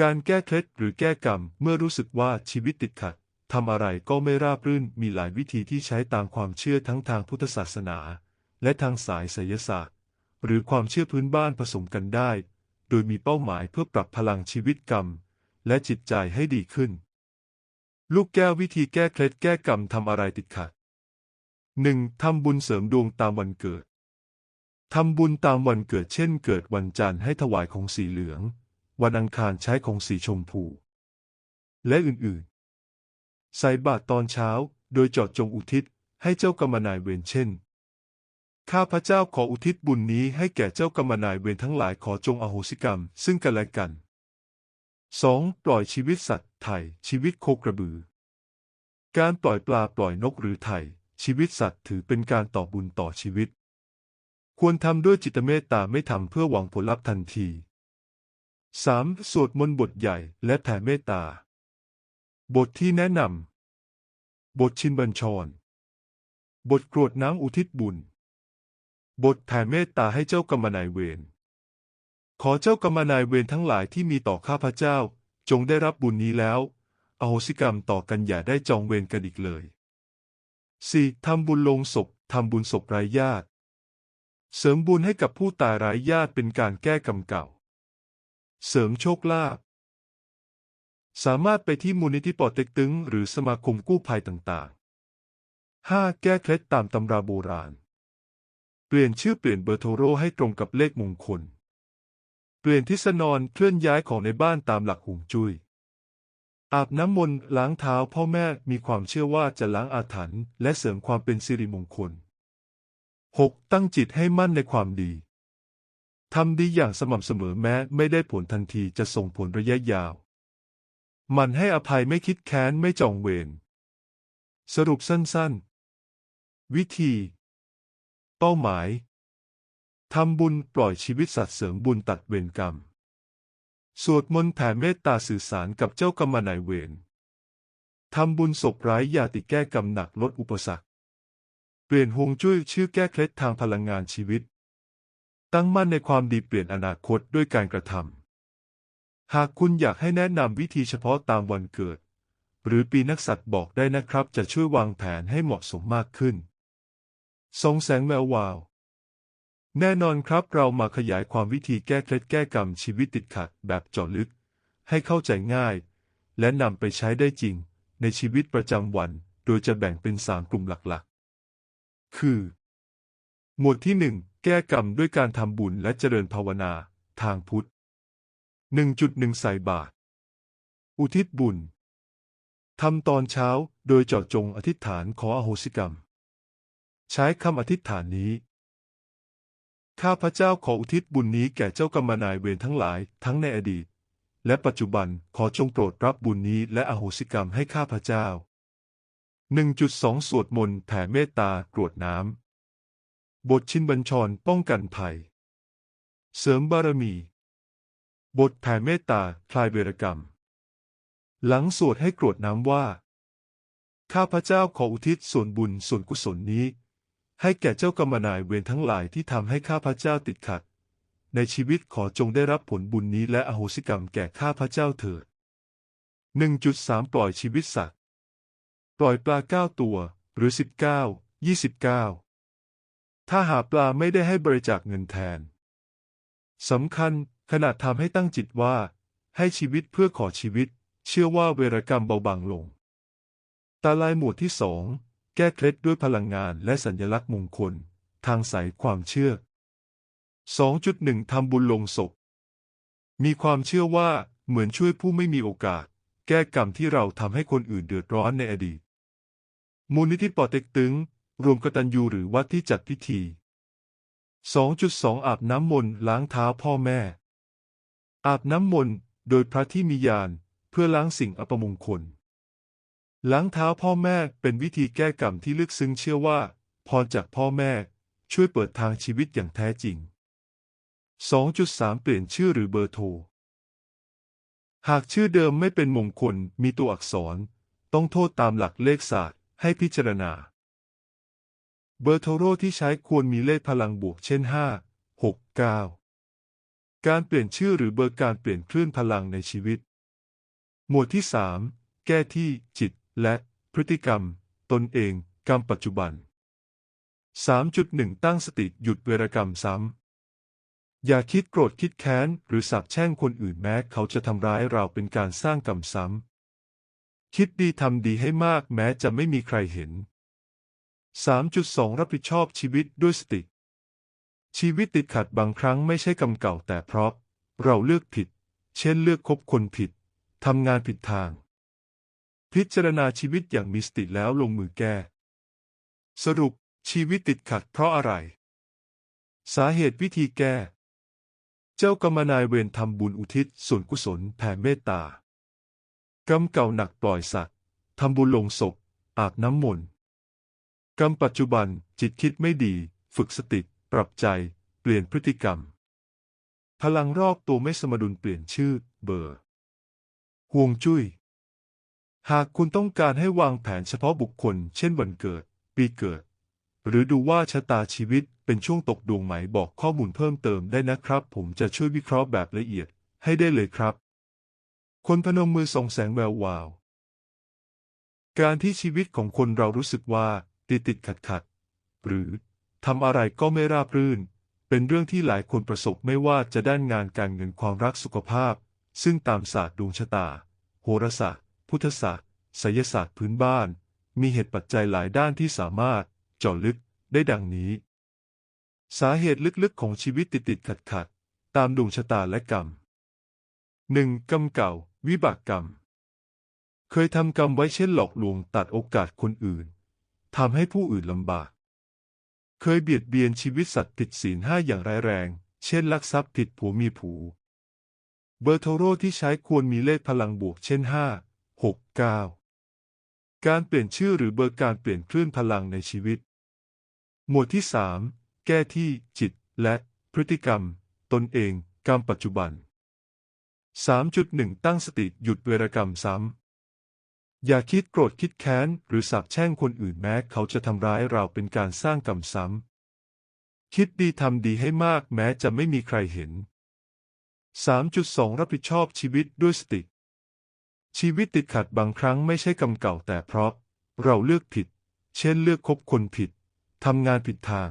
การแก้เคล็ดหรือแก้กรรม เมื่อรู้สึกว่าชีวิตติดขัดทำอะไรก็ไม่ราบรื่นมีหลายวิธีที่ใช้ตามความเชื่อทั้งทางพุทธศาสนา และทางสายไสยศาสตร์ หรือความเชื่อพื้นบ้านผสมกันได้ โดยมีเป้าหมายเพื่อปรับพลังชีวิตกรรม และจิตใจให้ดีขึ้น ลูกแก้ววิธีแก้เคล็ดแก้กรรมทำอะไรติดขัด 1. ทำบุญเสริมดวงตามวันเกิดทำบุญตามวันเกิดเช่นเกิดวันจันทร์ให้ถวายของสีเหลือง วันอังคารใช้ของสีชมพู และอื่นๆ ใส่บาตรตอนเช้าโดยจาะจงอุทิศให้เจ้ากรรมนายเวรเช่น ข้าพระเจ้าขออุทิศบุญนี้ให้แก่เจ้ากรรมนายเวรทั้งหลายขอจงอโหสิกรรม ซึ่งกันและกัน 2. ปล่อยชีวิตสัตว์ไถ่ชีวิตโคกระบือ การปล่อยปลาปล่อยนกหรือไถ่ชีวิตสัตว์ถือเป็นการต่อบุญต่อชีวิต ควรทำด้วยจิตเมตตาไม่ทำเพื่อหวังผลลัพธ์ทันที 3. สวดมนต์บทใหญ่และแผ่เมตตา บทที่แนะนำ บทชินบัญชร บทกรวดน้ำอุทิศบุญ บทแผ่เมตตาให้เจ้ากรรมนายเวร ขอเจ้ากรรมนายเวรทั้งหลายที่มีต่อข้าพเจ้า จงได้รับบุญนี้แล้วอโหสิกรรมต่อกันอย่าได้จองเวรกันอีกเลย 4. ทำบุญลงศพทำบุญศพไร้ญาติ เสริมบุญให้กับผู้ตายไร้ญาติเป็นการแก้กรรมเก่า เสริมโชคลาภสามารถไปที่มูลนิธิปอเต็กตึง หรือสมาคมกู้ภัยต่างๆ 5. แก้เคล็ดตามตำราโบราณ เปลี่ยนชื่อเปลี่ยนเบอร์โทรให้ตรงกับเลขมงคล เปลี่ยนทิศนอนเคลื่อนย้ายของในบ้านตามหลักหงจุย้ย อาบน้ำมนต์ล้างเท้าพ่อแม่มีความเชื่อว่าจะล้างอาถรรพ์และเสริมความเป็นสิริมงคล 6. ตั้งจิตให้มั่นในความดี ทำดีอย่างสม่ำเสมอแม้ไม่ได้ผลทันทีจะส่งผลระยะยาว มันให้อภัยไม่คิดแค้นไม่จองเวร สรุปสั้นๆ วิธี เป้าหมาย ทำบุญปล่อยชีวิตสัตว์เสริมบุญตัดเวรกรรม สวดมนต์แผ่เมตตาสื่อสารกับเจ้ากรรมนายเวร ทำบุญศพไร้ยาติแก้กรรมหนักลดอุปสรรค เปลี่ยนฮวงจุ้ยชื่อแก้เคล็ดทางพลังงานชีวิต ตั้งมั่นในความดีเปลี่ยนอนาคตด้วยการกระทำ หากคุณอยากให้แนะนำวิธีเฉพาะตามวันเกิด หรือปีนักษัตรบอกได้นะครับ จะช่วยวางแผนให้เหมาะสมมากขึ้นทรงแสงแวววาว แน่นอนครับเรามาขยายความวิธีแก้เคล็ดแก้กรรมชีวิตติดขัดแบบเจาะลึก ให้เข้าใจง่าย และนำไปใช้ได้จริง ในชีวิตประจำวัน โดยจะแบ่งเป็นสามกลุ่มหลักๆ คือ หมวดที่หนึ่ง แก้กรรมด้วยการทำบุญและเจริญภาวนา ทางพุทธ 1.1 ใส่บาตร อุทิศบุญ ทำตอนเช้าโดยเจาะจงอธิษฐานขออโหสิกรรม ใช้คำอธิษฐานนี้ ข้าพระเจ้าขออุทิศบุญนี้แก่เจ้ากรรมนายเวรทั้งหลายทั้งในอดีต และปัจจุบันขอจงโปรดรับบุญนี้และอโหสิกรรมให้ข้าพระเจ้า 1.2 สวดมนต์แผ่เมตตากรวดน้ำ บทชินบัญชรป้องกันภัย เสริมบารมี บทแผ่เมตตาคลายเวรกรรม หลังสวดให้กรวดน้ำว่า ข้าพระเจ้าขออุทิศส่วนบุญส่วนกุศลนี้ ให้แก่เจ้ากรรมนายเวรทั้งหลายที่ทำให้ข้าพระเจ้าติดขัด ในชีวิตขอจงได้รับผลบุญนี้และอโหสิกรรมแก่ข้าพระเจ้าเถิด 1.3 ปล่อยชีวิตสัตว์ ปล่อยปลาเก้าตัว หรือ 19 29 ถ้าหาปลาไม่ได้ให้บริจาคเงินแทนสำคัญขณะทำให้ตั้งจิตว่า ให้ชีวิตเพื่อขอชีวิต เชื่อว่าเวรกรรมเบาบางลง ตาลายหมวดที่สองแก้เคล็ดด้วยพลังงานและสัญลักษณ์มงคล ทางสายความเชื่อ 2.1 ทำบุญลงศพ มีความเชื่อว่าเหมือนช่วยผู้ไม่มีโอกาส แก้กรรมที่เราทำให้คนอื่นเดือดร้อนในอดีต มูลนิธิปอเต็กตึง รวมกตัญญูหรือวัดที่จัดพิธี 2.2 อาบน้ำมนต์ล้างเท้าพ่อแม่ อาบน้ำมนต์โดยพระที่มีญาณเพื่อล้างสิ่งอัปมงคล ล้างเท้าพ่อแม่เป็นวิธีแก้กรรมที่ลึกซึ้งเชื่อว่าพรจากพ่อแม่ช่วยเปิดทางชีวิตอย่างแท้จริง 2.3 เปลี่ยนชื่อหรือเบอร์โทร หากชื่อเดิมไม่เป็นมงคลมีตัวอักษร ต้องโทษตามหลักเลขศาสตร์ให้พิจารณา เบอร์โทโรที่ใช้ควรมีเลขพลังบวกเช่น 5 6 9 การเปลี่ยนชื่อหรือเบอร์การเปลี่ยนคลื่นพลังในชีวิต หมวดที่สามแก้ที่จิตและพฤติกรรม ตนเองกรรมปัจจุบัน 3.1 ตั้งสติหยุดเวรกรรมซ้ำ อย่าคิดโกรธคิดแค้น หรือสาปแช่งคนอื่นแม้เขาจะทำร้ายเราเป็นการสร้างกรรมซ้ำ คิดดีทำดีให้มากแม้จะไม่มีใครเห็น 3.2 รับผิดชอบชีวิตด้วยสติ ชีวิตติดขัดบางครั้งไม่ใช่กรรมเก่าแต่เพราะ เราเลือกผิด เช่นเลือกคบคนผิด ทำงานผิดทาง พิจารณาชีวิตอย่างมีสติแล้วลงมือแก้ สรุปชีวิตติดขัดเพราะอะไร สาเหตุวิธีแก้ เจ้ากรรมนายเวรทำบุญอุทิศส่วนกุศลแผ่เมตตากรรมเก่าหนักปล่อยสัตว์ทำบุญลงศพอาบน้ำมนต์ กรรมปัจจุบันจิตคิดไม่ดี ฝึกสติ ปรับใจ เปลี่ยนพฤติกรรม พลังรอบตัวไม่สมดุลเปลี่ยนชื่อ เบอร์ห่วงจุ้ย หากคุณต้องการให้วางแผนเฉพาะบุคคล เช่นวันเกิด ปีเกิด หรือดูว่าชะตาชีวิตเป็นช่วงตกดวงไหมบอกข้อมูลเพิ่มเติมได้นะครับ ผมจะช่วยวิเคราะห์แบบละเอียดให้ได้เลยครับ คนพนมมือส่องแสงแวววาว การที่ชีวิตของคนเรารู้สึกว่า ติดติดขัดขัดหรือทำอะไรก็ไม่ราบรื่น เป็นเรื่องที่หลายคนประสบไม่ว่าจะด้านงานการเงินความรักสุขภาพ ซึ่งตามศาสตร์ดวงชะตา โหราศาสตร์ พุทธศาสตร์ไสยศาสตร์พื้นบ้าน มีเหตุปัจจัยหลายด้านที่สามารถเจาะลึกได้ดังนี้ สาเหตุลึกๆของชีวิตติดติดขัดขัดตามดวงชะตาและกรรม 1. กรรมเก่า วิบากกรรม เคยทำกรรมไว้เช่นหลอกลวงตัดโอกาสคนอื่น ทำให้ผู้อื่นลำบาก เคยเบียดเบียนชีวิตสัตว์ผิดศีลห้าอย่างร้ายแรง เช่นลักทรัพย์ผิดผัวมีผูเบอร์โทรที่ใช้ควรมีเลขพลังบวกเช่น 5 6 9 การเปลี่ยนชื่อหรือเบอร์การเปลี่ยนคลื่นพลังในชีวิต หมวดที่ 3 แก้ที่จิตและพฤติกรรม ตนเอง กรรมปัจจุบัน 3.1 ตั้งสติหยุดเวรกรรมซ้ำ อย่าคิดโกรธคิดแค้น หรือสาปแช่งคนอื่นแม้เขาจะทำร้ายเราเป็นการสร้างกรรมซ้ำ คิดดีทำดีให้มากแม้จะไม่มีใครเห็น 3.2 รับผิดชอบชีวิตด้วยสติ ชีวิตติดขัดบางครั้งไม่ใช่กรรมเก่าแต่เพราะ เราเลือกผิด เช่นเลือกคบคนผิด ทำงานผิดทาง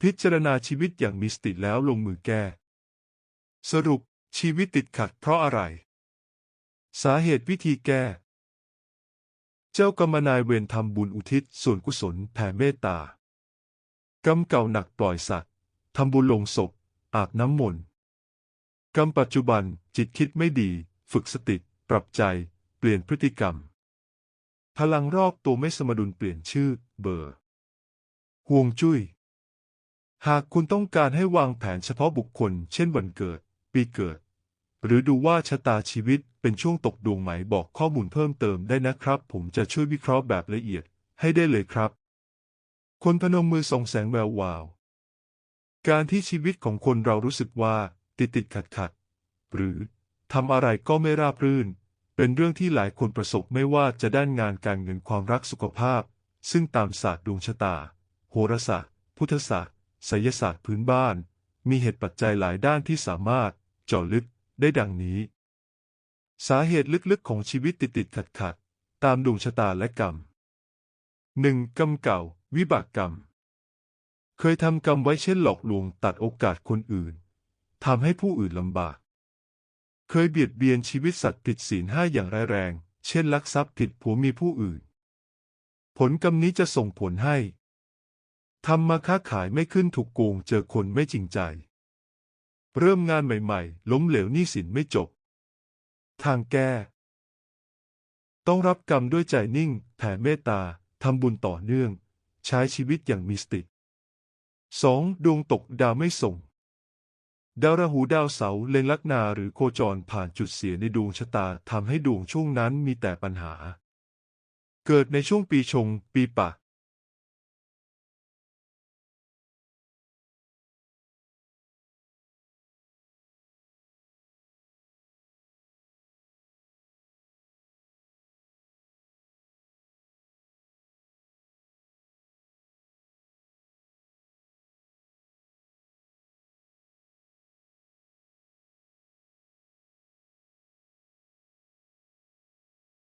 พิจารณาชีวิตอย่างมีสติแล้วลงมือแก้ สรุปชีวิตติดขัดเพราะอะไร สาเหตุวิธีแก้ จ้ากรรมนายเวรทำบุญอุทิศส่วนกุศลแผ่เมตตากรรมเก่าหนักปล่อยสัตว์ทำบุญลงศพ อาบน้ำมนต์กรรมปัจจุบันจิตคิดไม่ดี ฝึกสติ ปรับใจ เปลี่ยนพฤติกรรม พลังรอบตัวไม่สมดุลเปลี่ยนชื่อ เบอร์ห่วงจุ้ย หากคุณต้องการให้วางแผนเฉพาะบุคคล เช่นวันเกิด ปีเกิด หรือดูว่าชะตาชีวิตเป็นช่วงตกดวงไหมบอกข้อมูลเพิ่มเติมได้นะครับ ผมจะช่วยวิเคราะห์แบบละเอียดให้ได้เลยครับ คนพนมมือส่องแสงแวววาว การที่ชีวิตของคนเรารู้สึกว่าติดติดขัดขัดหรือทำอะไรก็ไม่ราบรื่น เป็นเรื่องที่หลายคนประสบไม่ว่าจะด้านงานการเงินความรักสุขภาพ ซึ่งตามศาสตร์ดวงชะตา โหราศาสตร์ พุทธศาสตร์ไสยศาสตร์พื้นบ้าน มีเหตุปัจจัยหลายด้านที่สามารถเจาะลึกได้ดังนี้ สาเหตุลึกๆของชีวิตติดติดขัดขัดๆตามดวงชะตาและกรรม 1. กรรมเก่า วิบากกรรม เคยทำกรรมไว้เช่นหลอกลวงตัดโอกาสคนอื่นทำให้ผู้อื่นลำบาก เคยเบียดเบียนชีวิตสัตว์ผิดศีลห้าอย่างร้ายแรง เช่นลักทรัพย์ผิดผัวมีผู้อื่น ผลกรรมนี้จะส่งผลให้ทำมาค้าขายไม่ขึ้นถูกโกงเจอคนไม่จริงใจ เริ่มงานใหม่ ๆ ล้มเหลวหนี้สินไม่จบ ทางแก้ ต้องรับกรรมด้วยใจนิ่ง แผ่เมตตา ทำบุญต่อเนื่อง ใช้ชีวิตอย่างมีสติ 2. ดวงตกดาวไม่ส่ง ดาวราหูดาวเสาเล็งลัคนาหรือโคจรผ่านจุดเสียในดวงชะตาทำให้ดวงช่วงนั้นมีแต่ปัญหา เกิดในช่วงปีชง ปีปะ